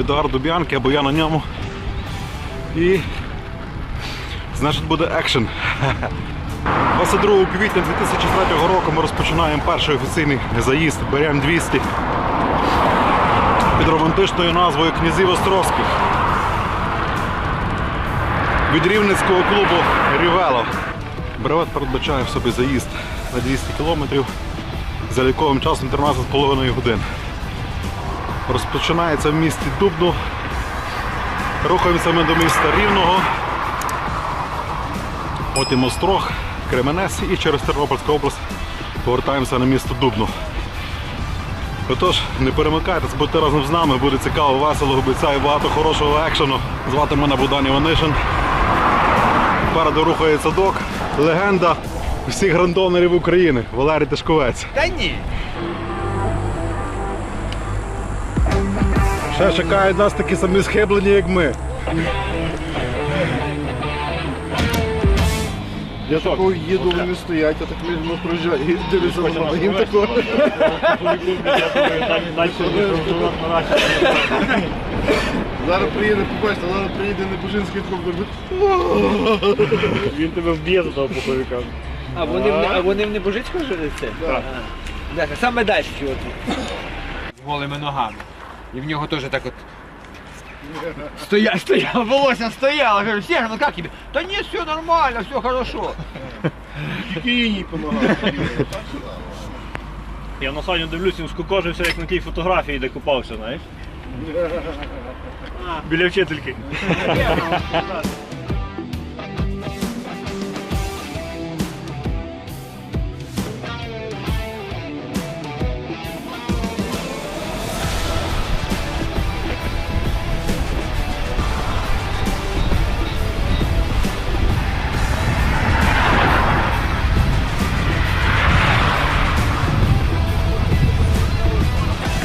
мною Едуард Дуб'янки, або я на ньому. І значить буде екшен. 22 квітня 2003 року ми розпочинаємо перший офіційний заїзд Берем 200 під романтичною назвою Князів Острозьких від рівненського клубу Рівело. Бревет передбачає в собі заїзд на 200 кілометрів за ліковим часом 13,5 годин. Розпочинається в місті Дубну. Рухаємося ми до міста Рівного. Потім Острог, Кременець і через Тернопільську область повертаємося на місто Дубно. Отож, не перемикайтесь, будьте разом з нами, буде цікаво, весело, обіцяю багато хорошого екшену. Звати мене Богдан Іванишин. Попереду рухається док, легенда всіх грандонерів України Валерій Тишковець. Та ні. Ще чекають нас такі самі схиблені, як ми. Я такого їду, вони стоять, а так між проїжджає і дивлюся на мене. Їм такого. Зараз приїде, побачите, зараз приїде Небожинський труп, Він тебе вб'є за того пуховика. А вони, в- а вони в Небожицьку жили це? Так. Саме далі. З голими ногами. І в нього теж так от. стоял, стоял, волосся стояло. Говорю, Серега, ну как тебе? Да нет, все нормально, все хорошо. тільки їй. Я на Саню дивлюсь, він скукожився, як на тій фотографії, де купався, знаєш? Біля вчительки.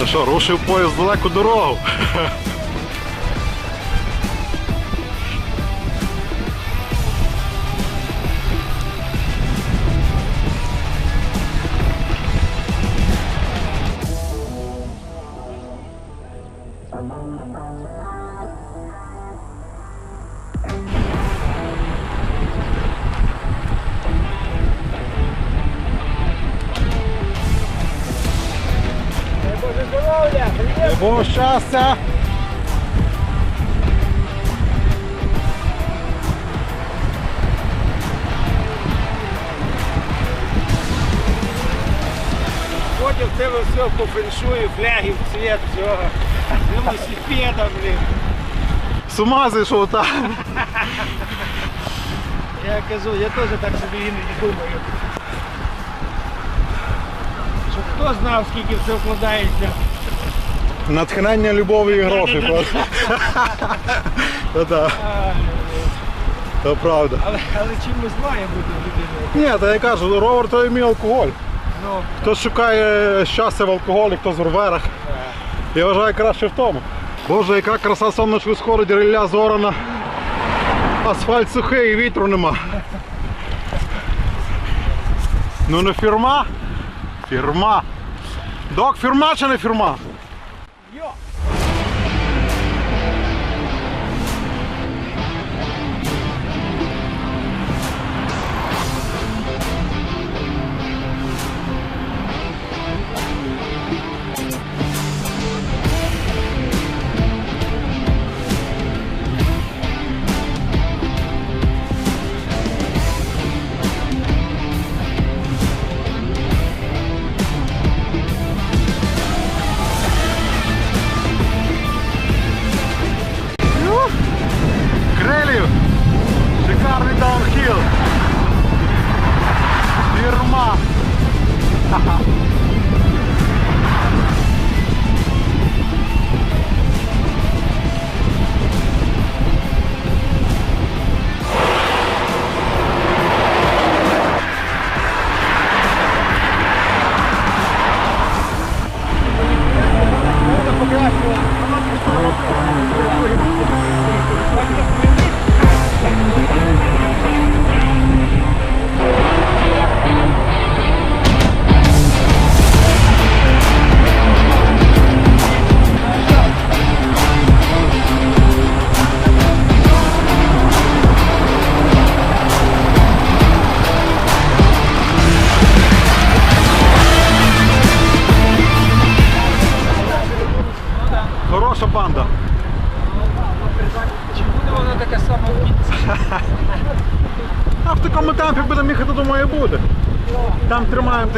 Що, рушив поїзд далеку дорогу. Щастя! Потім в тебе все по феншую, фляги в цвет, все. Велосипедом, блин. З ума зійшов та. Я кажу, я теж так собі іноді думаю. Щоб хто знав, скільки все вкладається. Натхнення любові і грошей просто. Та-та, то правда. Але, але чимось має бути людина. Ні, та я кажу, ровер то і мій алкоголь. Ну, Хтось шукає щастя в алкоголі, хтось в роверах. Я вважаю краще в тому. Боже, яка краса сонечко сходить, рілля зорана. Асфальт сухий і вітру нема. Ну не фірма? Фірма. Док, фірма чи не фірма?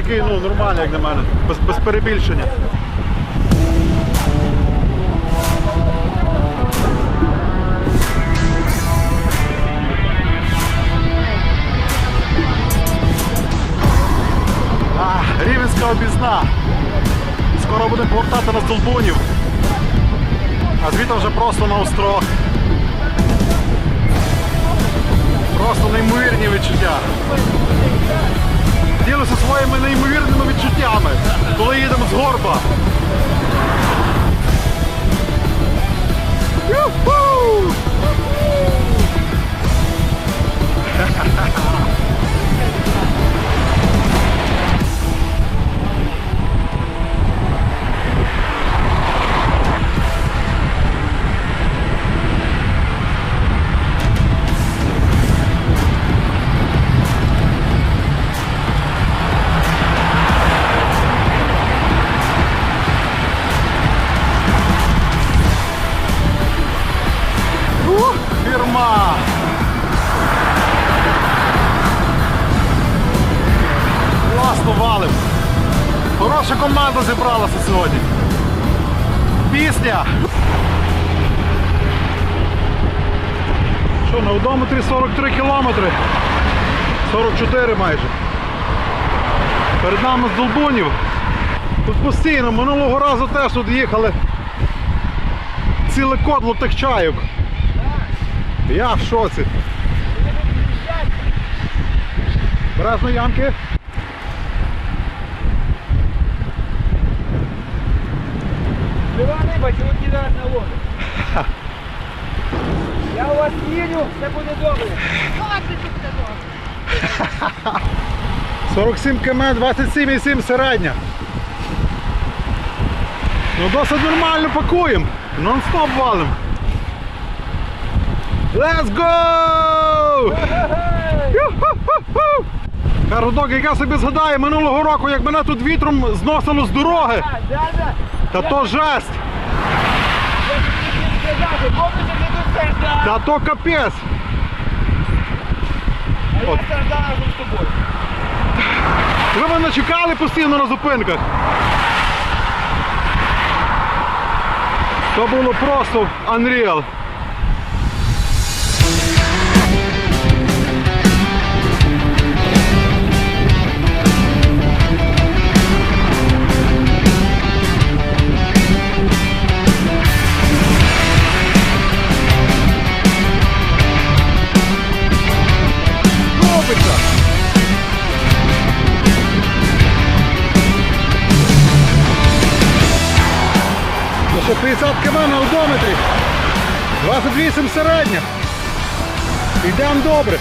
Такий, ну, нормальний, як на мене, без, без перебільшення. Рівенська обізна. Скоро будемо повертати на Здолбунів. А звідти вже просто на острог. Просто неймовірні відчуття. Ділюся своїми неймовірними відчуттями, коли їдемо з горба. Юху! Пісня. Що, на одометрі 43 кілометри. 44 майже. Перед нами з Долбунів. Тут постійно, минулого разу теж тут їхали. Ціле кодло тих чайок. Я в шоці. Бережно ямки. Чого на воду? Я у вас їду, все буде добре. добре. 47 км, 27,7 середня. Ну досить нормально пакуємо. Нон-стоп валим. Let's go! Ю-ху-ху-ху! Яка собі згадає минулого року, як мене тут вітром зносило з дороги. Та то жесть! Та то капець! А. Ви мене чекали постійно на зупинках. То було просто unreal. 50 км на одометрі. 28 середня. Йдемо добре.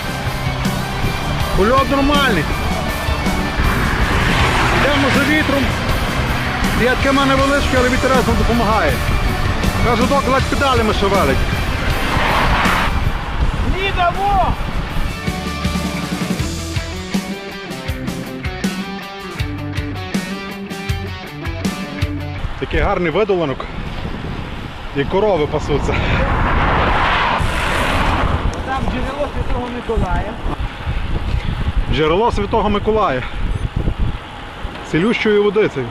Польот нормальний. Йдемо за вітром. 5 км невеличкі, але вітерець нам допомагає. Каже, док, ледь педалями шевелить. Ні, дамо! Такий гарний видолинок. І корови пасуться. Там джерело Святого Миколая. Джерело Святого Миколая. Цілющою водицею.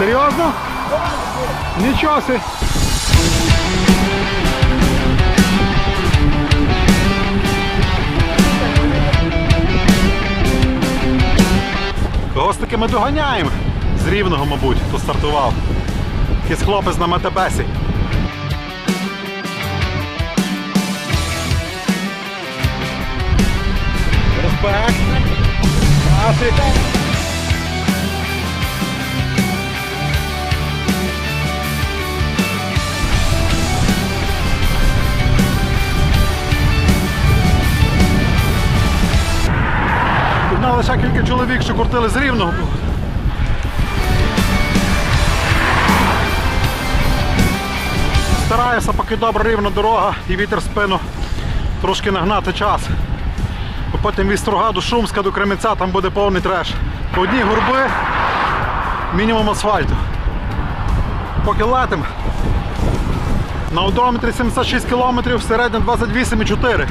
Серйозно? Нічого си. Когось таки ми доганяємо. З рівного, мабуть, хто стартував. Якийсь хлопець на метабесі. Респект. Наші. Лише кілька чоловік, що крутили з рівного. Стараюся, поки добра рівна дорога і вітер в спину, трошки нагнати час. Бо потім від Строга до Шумська до Кременця там буде повний треш. По одній гурби, мінімум асфальту. Поки летим. На одометрі 76 км, середня 28,4.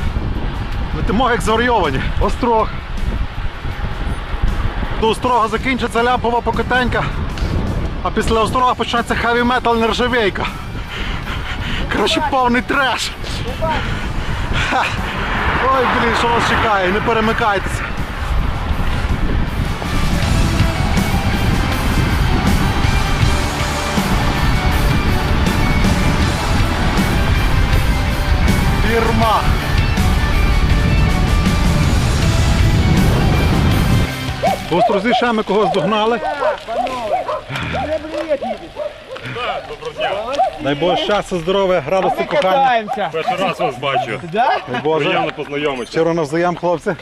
Летимо як зварйовані. Острог. До острога закінчиться ляпова покотенька, а після острога почнеться хеві метал нержавейка. Коротше, повний треш. Ой, блін, що вас чекає, не перемикайтеся. Фірма. В Острозі ще когось догнали. Дай Боже щастя, здоров'я, радості, кохання. Перший раз вас бачу. Да? Дай Боже. Приємно познайомитися. Щиро навзаєм, хлопці.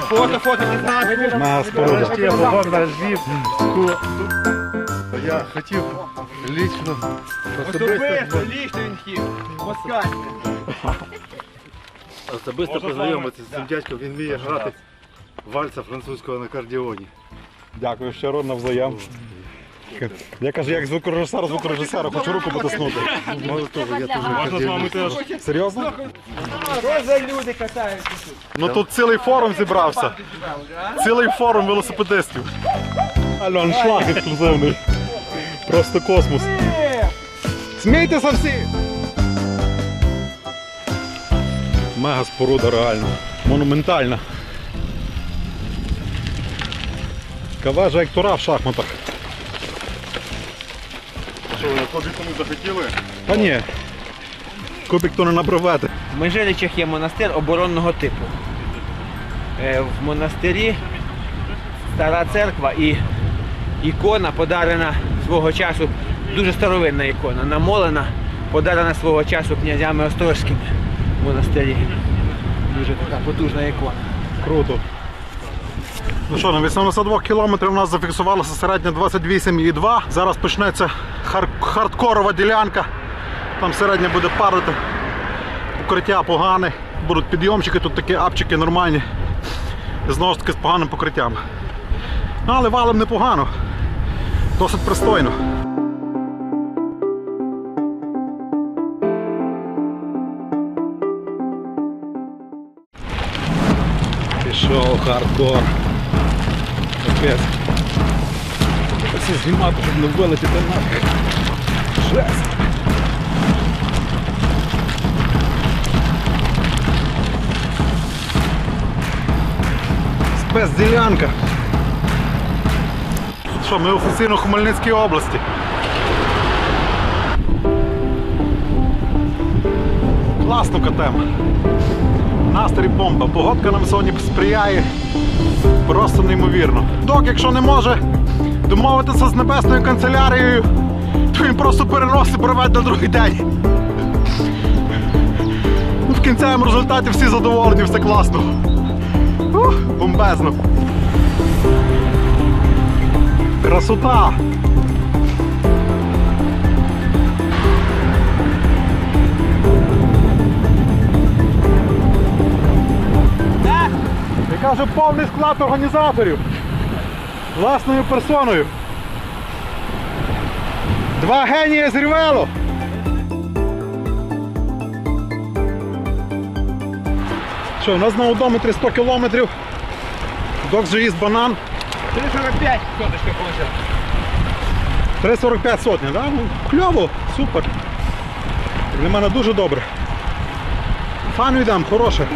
Фото, фото. На споруда. Я хотів лічно Особисто, лічно він хотів. Москаль. особисто познайомитися з цим дядьком. Він вміє грати вальса французького на кардіоні. Дякую щиро навзаєм. Я кажу, як звукорежисер, звукорежисера, хочу руку потиснути. Я теж Можна з вами теж. Серйозно? Що за люди катаються тут? Ну тут цілий форум зібрався. Цілий форум велосипедистів. Альон шлаг ексклюзивний. Просто космос. Смійтеся всі! Мега споруда реально. Монументальна. Вежа як тура в шахматах. Що, ви кубіку не захотіли? Та ні. Кубик то не набривати. В Межеличах є монастир оборонного типу. Е, В монастирі стара церква і ікона подарена свого часу, дуже старовинна ікона, намолена, подарена свого часу князями Острозькими в монастирі. Дуже така потужна ікона. Круто. Ну що, на 82 кілометрів у нас зафіксувалося середня 28,2. Зараз почнеться хар- хардкорова ділянка. Там середня буде падати. Покриття погане. Будуть підйомчики, тут такі апчики нормальні. Знову ж таки з поганим покриттям. Ну, але валом непогано. Досить пристойно. Пішов хардкор. Капець. Це знімати, щоб не вилетіти нафіг. Жесть. Спецділянка. Що, ми офіційно в Хмельницькій області. Класно катемо. Настрій бомба. Погодка нам сьогодні сприяє. Просто неймовірно. Док, якщо не може домовитися з небесною канцелярією, то він просто переносить проведе на другий день. Ну, В кінцевому результаті всі задоволені, все класно. Ух, бомбезно. Красота! Я кажу, повний склад організаторів. Власною персоною. Два генії з Рівело. Що, у нас на одометрі 100 кілометрів. Док вже їсть банан. 345 соточка получила. 3,45 сотні, да? Ну, кльово, супер. Для мене дуже добре. Фану йдемо, хороше.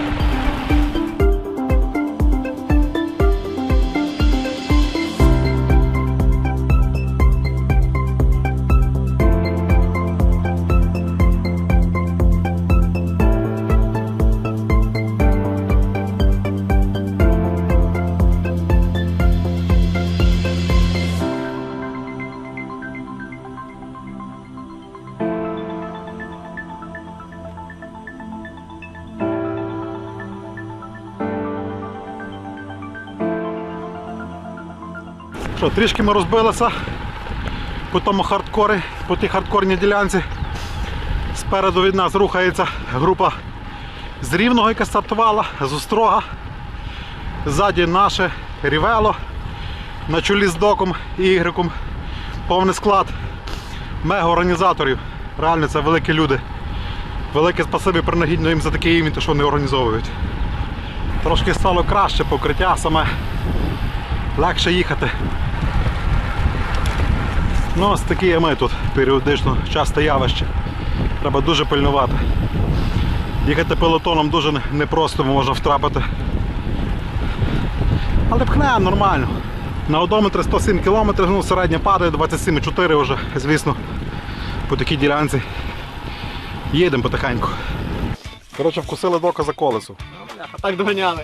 Трішки ми розбилися по тому хардкорі, по тій хардкорній ділянці. Спереду від нас рухається група з Рівного, яка стартувала, з Острога. Ззаді наше Рівело на чолі з Доком і Ігриком. Повний склад мега-організаторів. Реально це великі люди. Велике спасибі принагідно їм за такий івент, що вони організовують. Трошки стало краще покриття, саме легше їхати. Ну, ось такі ми тут періодично часто явище. Треба дуже пильнувати. Їхати пелотоном дуже непросто можна втрапити. Але пхне нормально. На одометрі 107 км, ну середня падає 27,4 вже, звісно, по такій ділянці. Їдемо потихеньку. Коротше, вкусили дока за колесо. Так доганяли.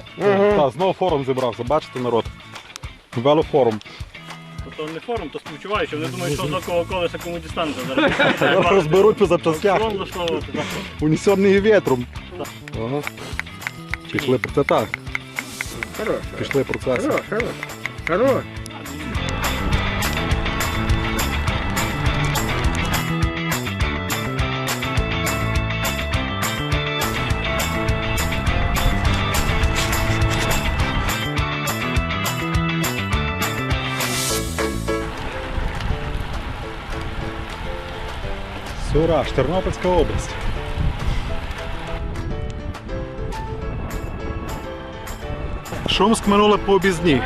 Так, знову форум зібрався, бачите народ. Велофорум. То не форум, то співчуваючи, вони думають, що до кого колеса кому дістанеться зараз. Розберуть по запчастях. Фронт так. Вітром. Ага. Пішли про це так. Хорош, Пішли процеси. хорош, хорош. Хорош. Сураж, Тернопільська область. Шумськ минули по обізні.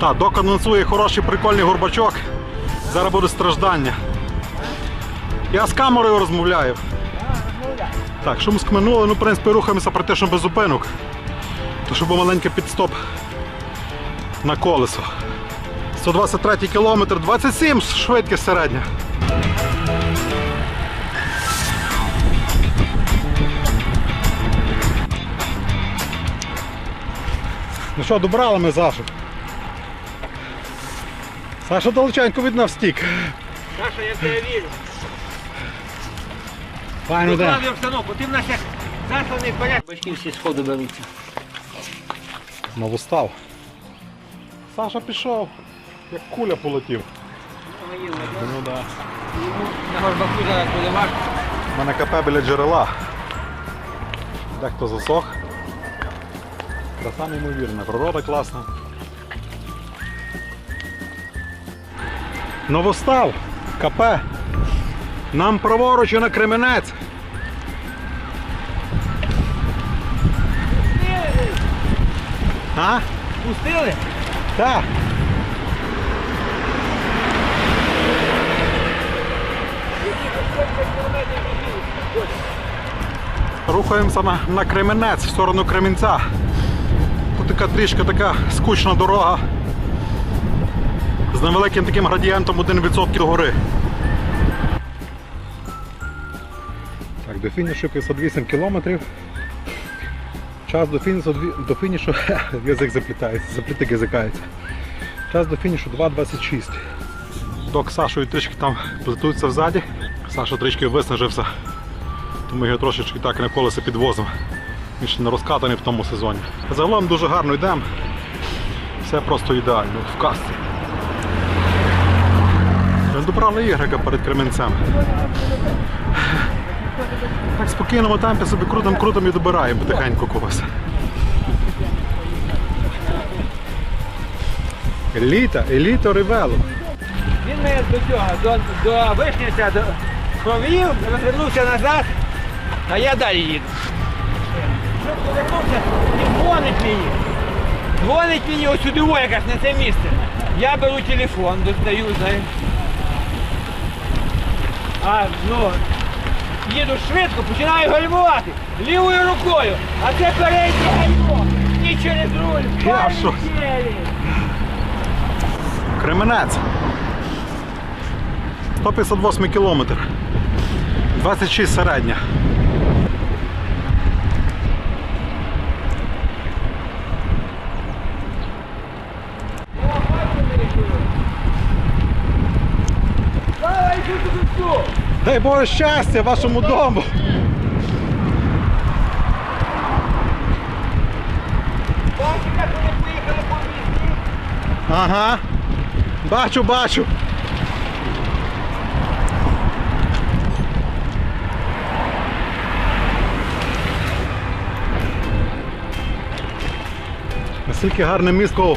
Так, док анонсує хороший прикольний горбачок. Зараз буде страждання. Я з камерою розмовляю. Так, Шумськ минуло, ну, в принципі, рухаємося практично без зупинок. То щоб маленький підстоп на колесо. 123 кілометр, 27 швидкість середня. Ну що, добрали ми Сашу? Саша далеченько від нас втік. Саша, я в тебе вірю. Файно де. Викладуй обстановку, ти в нас як засланий. Бачки всі сходи беруться. Знову став. Саша пішов, як куля полетів. Ну, да. На горбаку зараз буде. У мене КП біля джерела. Дехто засох. Краса неймовірна, природа класна. Новостав, КП. Нам праворуч на Кременець. А? Пустили? Так. Рухаємося на, на Кременець в сторону Кремінця. Тут така трішки така скучна дорога. З невеликим таким градієнтом 1% до гори. Так, до фінішу 58 кілометрів. Час до фінішу, до фінішу язик заплітається, заплітик язикається. Час до фінішу 2.26. Док Сашою трішки там плетуться взаді. Саша трішки виснажився, тому його трошечки так на колеса підвозимо. Він ще не розкатаний в тому сезоні. Загалом дуже гарно йдемо. Все просто ідеально, в касці. Добрали ігрека перед Кременцем. Так спокійному темпі собі крутим крутим і добираємо потихеньку когось. Еліта, еліта Ревело. Він мене до цього, до, до Вишнівця до, провів, розвернувся назад, а я далі їду. Дзвонить мені. Дзвонить мені ось сюди, якраз на це місце. Я беру телефон, достаю, знаєш. А, ну, їду швидко, починаю гальмувати лівою рукою, а це переднє гальмо. І через руль. Я? Єлі. Кременець. 158 кілометр. 26 середня. Дай Боже щастя вашому дому! Ага. Бачу, бачу. Наскільки гарне місто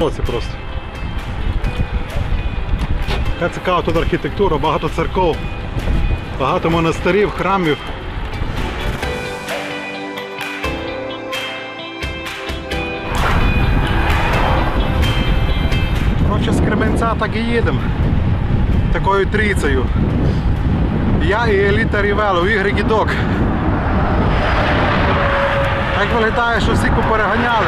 Оце просто. Яка цікава тут архітектура, багато церков, багато монастирів, храмів. Коротше, з Кременця так і їдемо. Такою трійцею. Я і Еліта Рівело, Ігор Гідок. Так виглядає, що всіх попереганяли.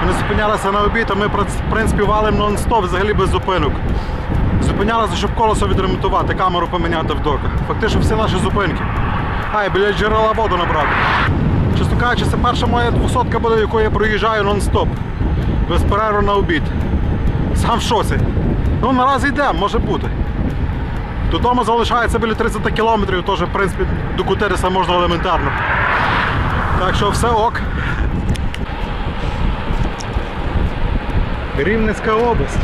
Вони зупинялися на обід, а ми в принципі валимо нон-стоп, взагалі без зупинок. Зупинялися, щоб колесо відремонтувати, камеру поміняти в доках. Фактично всі наші зупинки. А, і біля джерела воду набрати. Чесно кажучи, це перша моя двохсотка буде, якою я проїжджаю нон-стоп. Без перерву на обід. Сам в шоці. Ну наразі йдемо, може бути. Додому залишається біля 30 кілометрів, теж, в принципі, до Кутереса можна елементарно. Так що все ок. Рівненська область.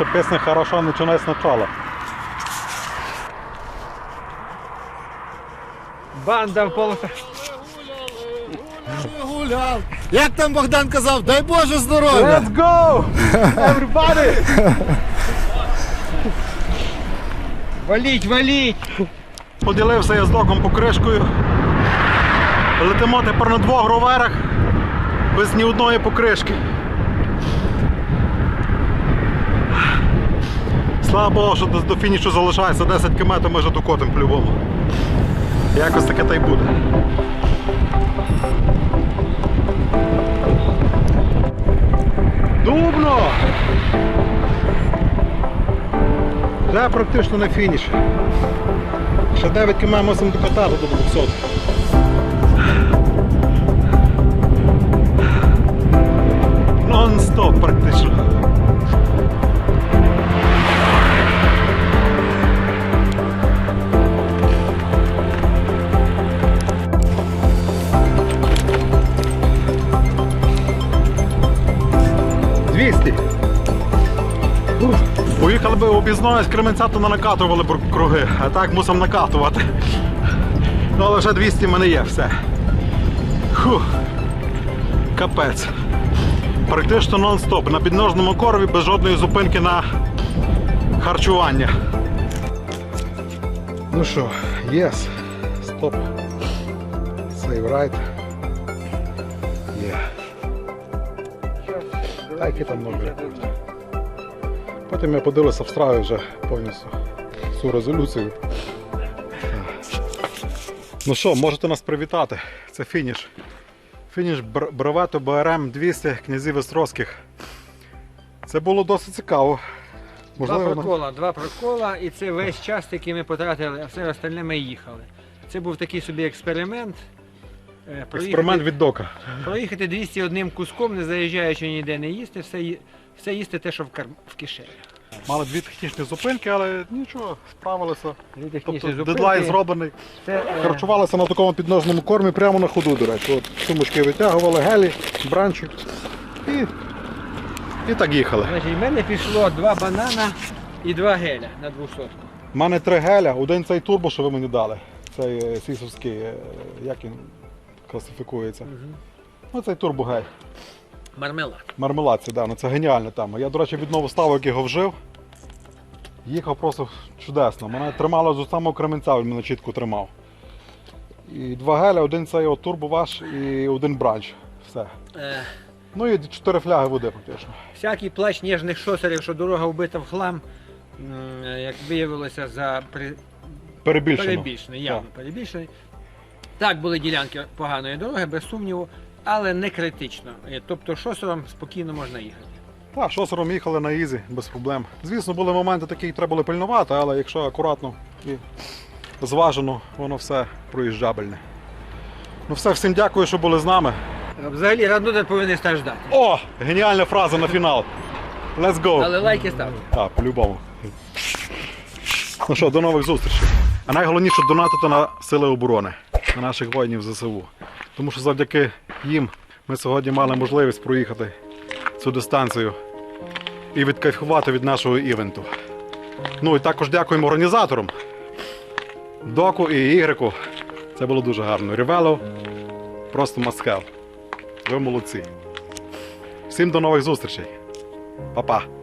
Наша песня хороша, начинай сначала. Банда в полосах. Гуляв. Як там Богдан казав, дай Боже здоров'я! Let's go! Everybody! Валіть, валіть! Поділився я з доком покришкою. Летимо тепер на двох роверах без ні одної покришки. Слава Богу, що до, фінішу залишається 10 км, ми вже докотимо по-любому. Якось таке та й буде. Дубно! Вже практично на фініші. Ще 9 км мусимо докатати до 200. Би з Кременця, то не накатували круги, а так мусимо накатувати. Ну, але вже 200 в мене є, все. Фух. Капець. Практично нон-стоп. На підножному корові без жодної зупинки на харчування. Ну що, єс. Стоп. Save right. Є. Так і там номер. Потім я подивився в страві вже повністю всю резолюцію. Ну що, можете нас привітати. Це фініш. Фініш Бр- Бравето БРМ 200 князів Острозьких. Це було досить цікаво. Два Можливо, на- прокола, два прокола, і це весь час, який ми потратили, а все остальне ми їхали. Це був такий собі експеримент. Е, експеримент від дока. проїхати 201 куском, не заїжджаючи ніде не їсти, все, все їсти те, що в, кар... в кишені. Мали дві технічні зупинки, але нічого, справилися. Дві технічні Тобто зупинки. дедлайн зроблений. Це, е, Харчувалися на такому підножному кормі прямо на ходу, до речі. От сумочки витягували, гелі, бранчі. І, і так їхали. Значить, в мене пішло два банана і два геля на 200. У мене три геля, один цей турбо, що ви мені дали. Цей е, сісовський, е, як він класифікується. Ну, цей турбогель. Мармелад. Мармеладці, да, ну це геніально там. Я, до речі, від новоставок його вжив. Їхав просто чудесно. Мене тримало з самого Кременця, він мене чітко тримав. І два геля, один цей от турбоваш і один бранч. Все. Е, Ну і чотири фляги води фактично. всякий плач ніжних шосерів, що дорога вбита в хлам, е, як виявилося, за при... Перебільшений, явно перебільшений. Так, були ділянки поганої дороги, без сумніву, але не критично. Е, Тобто шосером спокійно можна їхати. Так, шосером їхали на ізі, без проблем. Звісно, були моменти такі, які треба було пильнувати, але якщо акуратно і зважено, воно все проїжджабельне. Ну все, всім дякую, що були з нами. А Взагалі рандонер повинен страждати. О! Геніальна фраза на фінал. Let's go! Але лайки ставте. Так, по-любому. Ну що, до нових зустрічей. А найголовніше донатити на сили оборони, на наших воїнів ЗСУ. Тому що завдяки їм ми сьогодні мали можливість проїхати цю дистанцію і відкайфувати від нашого івенту. Ну і також дякуємо організаторам. Доку і Ігрику. Це було дуже гарно. Рівело просто have. Ви молодці. Всім до нових зустрічей. Па-па.